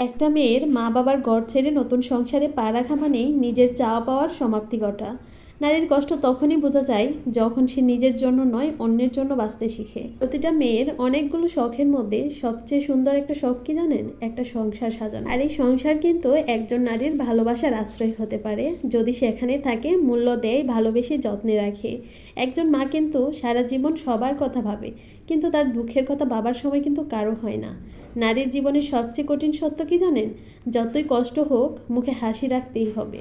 একটা মেয়ের মা বাবার ঘর ছেড়ে নতুন সংসারে পা রাখা মানেই নিজের চাওয়া পাওয়ার সমাপ্তি ঘটা। নারীর কষ্ট তখনই বোঝা যায় যখন সে নিজের জন্য নয়, অন্যের জন্য বাঁচতে শিখে। প্রতিটা মেয়ের অনেকগুলো শখের মধ্যে সবচেয়ে সুন্দর একটা শখ কি জানেন? একটা সংসার সাজানো। আর এই সংসার কিন্তু একজন নারীর ভালোবাসার আশ্রয় হতে পারে। যদি সেখানে থাকে, মূল্য দেয়, ভালোবেসে যত্নে রাখে। একজন মা কিন্তু সারা জীবন সবার কথা ভাবে, কিন্তু তার দুঃখের কথা বাবার সময় কিন্তু কারও হয় না। নারীর জীবনের সবচেয়ে কঠিন সত্য কি জানেন? যতই কষ্ট হোক, মুখে হাসি রাখতেই হবে।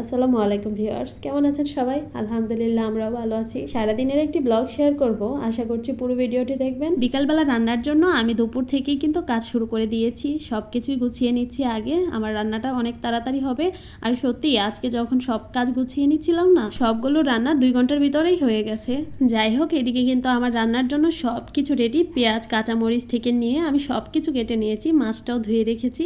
আসসালামু আলাইকুম ভিউয়ার্স, কেমন আছেন সবাই? আলহামদুলিল্লাহ, আমরাও ভালো আছি। সারাদিনের একটি ব্লগ শেয়ার করব। আশা করছি পুরো ভিডিওটি দেখবেন। বিকালবেলা রান্নার জন্য আমি দুপুর থেকেই কিন্তু কাজ শুরু করে দিয়েছি। সব কিছুই গুছিয়ে নিচ্ছি আগে। আমার রান্নাটা অনেক তাড়াতাড়ি হবে। আর সত্যি, আজকে যখন সব কাজ গুছিয়ে নিচ্ছিলাম না, সবগুলো রান্না দুই ঘণ্টার ভিতরেই হয়ে গেছে। যাই হোক, এদিকে কিন্তু আমার রান্নার জন্য সব কিছু রেডি পেঁয়াজ, কাঁচামরিচ থেকে নিয়ে আমি সব কিছু কেটে নিয়েছি। মাছটাও ধুয়ে রেখেছি।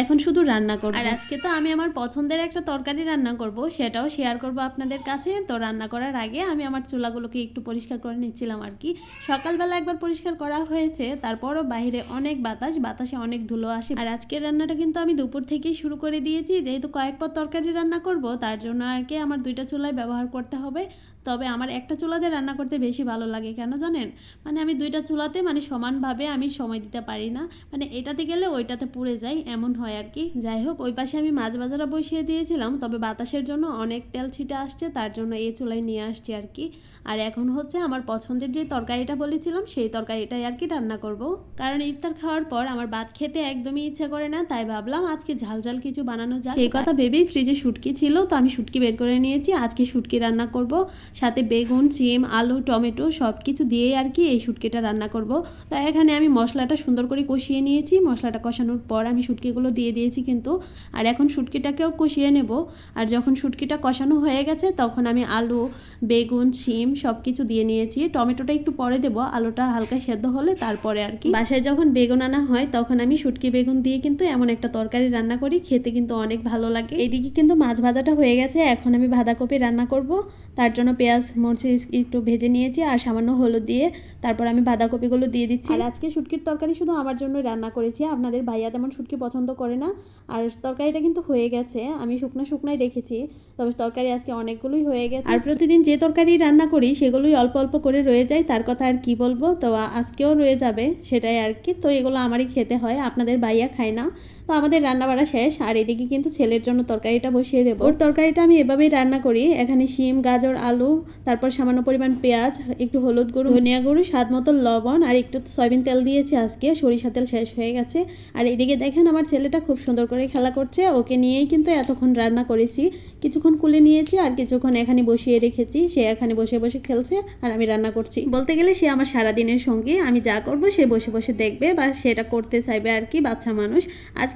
এখন শুধু রান্না করব। আর আজকে তো আমি আমার পছন্দের একটা তরকারি রান্না করব, সেটাও শেয়ার করব আপনাদের কাছে। তো রান্না করার আগে আমি আমার চুলাগুলোকে একটু পরিষ্কার করে নিচ্ছিলাম আর কি। সকালবেলা একবার পরিষ্কার করা হয়েছে, তারপরও বাইরে অনেক বাতাস, বাতাসে অনেক ধুলো আসে। আর আজকের রান্নাটা কিন্তু আমি দুপুর থেকেই শুরু করে দিয়েছি, যেহেতু কয়েক পদ তরকারি রান্না করব, তার জন্য আর কি আমার দুইটা চুলাই ব্যবহার করতে হবে। তবে আমার একটা চুলাতে রান্না করতে বেশি ভালো লাগে, কেন জানেন? মানে আমি দুইটা চুলাতে মানে সমানভাবে আমি সময় দিতে পারি না। মানে এটাতে গেলে ওইটাতে পুড়ে যায়, এমন হয় আর কি। যাই হোক, ওই পাশে আমি মাছ বাজারা বসিয়ে দিয়েছিলাম, তবে বাতাসের জন্য অনেক তেল ছিটে আসছে, তার জন্য এই চুলাই নিয়ে আসছি আর কি। আর এখন হচ্ছে আমার পছন্দের যে তরকারিটা বলেছিলাম, সেই তরকারিটাই আর কি রান্না করব। কারণ ইফতার খাওয়ার পর আমার ভাত খেতে একদমই ইচ্ছা করে না, তাই ভাবলাম আজকে ঝাল ঝাল কিছু বানানো যায় সেই কথা ভেবেই ফ্রিজে শুটকি ছিল, তো আমি শুটকি বের করে নিয়েছি, আজকে শুটকি রান্না করব। সাথে বেগুন সিম আলু, টমেটো সব কিছু দিয়েই আর কি এই শুটকিটা রান্না করব। তো এখানে আমি মশলাটা সুন্দর করে কষিয়ে নিয়েছি, মশলাটা কষানোর পর আমি শুটকিগুলো দিয়ে দিয়েছি কিন্তু। আর এখন শুটকিটাকেও কষিয়ে নেব। আর যখন শুটকিটা কষানো হয়ে গেছে, তখন আমি আলু, বেগুন, শিম সব কিছু দিয়ে নিয়েছি। টমেটোটা একটু পরে দেবো, আলুটা হালকা সেদ্ধ হলে তারপরে আর কি। বাসায় যখন বেগুন আনা হয়, তখন আমি শুটকি বেগুন দিয়ে কিন্তু এমন একটা তরকারি রান্না করি, খেতে কিন্তু অনেক ভালো লাগে। এইদিকে কিন্তু মাছ ভাজাটা হয়ে গেছে, এখন আমি বাঁধাকপি রান্না করব। তার জন্য পেঁয়াজ, মরিচ একটু ভেজে নিয়েছি আর সামান্য হলুদ দিয়ে তারপর আমি বাঁধাকপিগুলো দিয়ে দিচ্ছি। আর আজকে শুটকির তরকারি শুধু আমার জন্য রান্না করেছি, আপনাদের ভাইয়া তেমন শুটকি পছন্দ করে না। আর তরকারিটা কিন্তু হয়ে গেছে, আমি শুকনো শুকনাই রেখেছি, তবে তরকারি আজকে অনেকগুলোই হয়ে গেছে। আর প্রতিদিন যে তরকারি রান্না করি, সেগুলোই অল্প অল্প করে রয়ে যায়, তার কথা আর কি বলব? তো আজকেও রয়ে যাবে, সেটাই আর কি। তো এগুলো আমারই খেতে হয়, আপনাদের বাইয়া খায় না। তো আমাদের রান্না বাড়া শেষ, আর এদিকে কিন্তু ছেলের জন্য তরকারিটা বসিয়ে দেবো। ওর তরকারিটা আমি এভাবেই রান্না করি। এখানে শিম, গাজর, আলু, তারপর সামান্য পরিমাণ পেঁয়াজ, একটু হলুদ গুঁড়ো, ধনিয়া গুঁড়ো, স্বাদ মতো লবণ, আর একটু সয়াবিন তেল দিয়েছি আজকে। সরিষা তেল শেষ হয়ে গেছে। আর এদিকে দেখেন আমার ছেলেটা খুব সুন্দর করে খেলা করছে। ওকে নিয়েই কিন্তু এতক্ষণ রান্না করেছি। কিছুক্ষণ কুলে নিয়েছি, আর কিছুক্ষণ এখানে বসিয়ে রেখেছি। সে এখানে বসে বসে খেলছে, আর আমি রান্না করছি। বলতে গেলে সে আমার সারাদিনের সঙ্গে। আমি যা করব সে বসে বসে দেখবে বা সেটা করতে চাইবে আর কি, বাচ্চা মানুষ।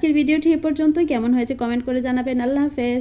আজকের ভিডিওটি এ পর্যন্তই। কেমন হয়েছে কমেন্ট করে জানাবেন। আল্লাহ হাফেজ।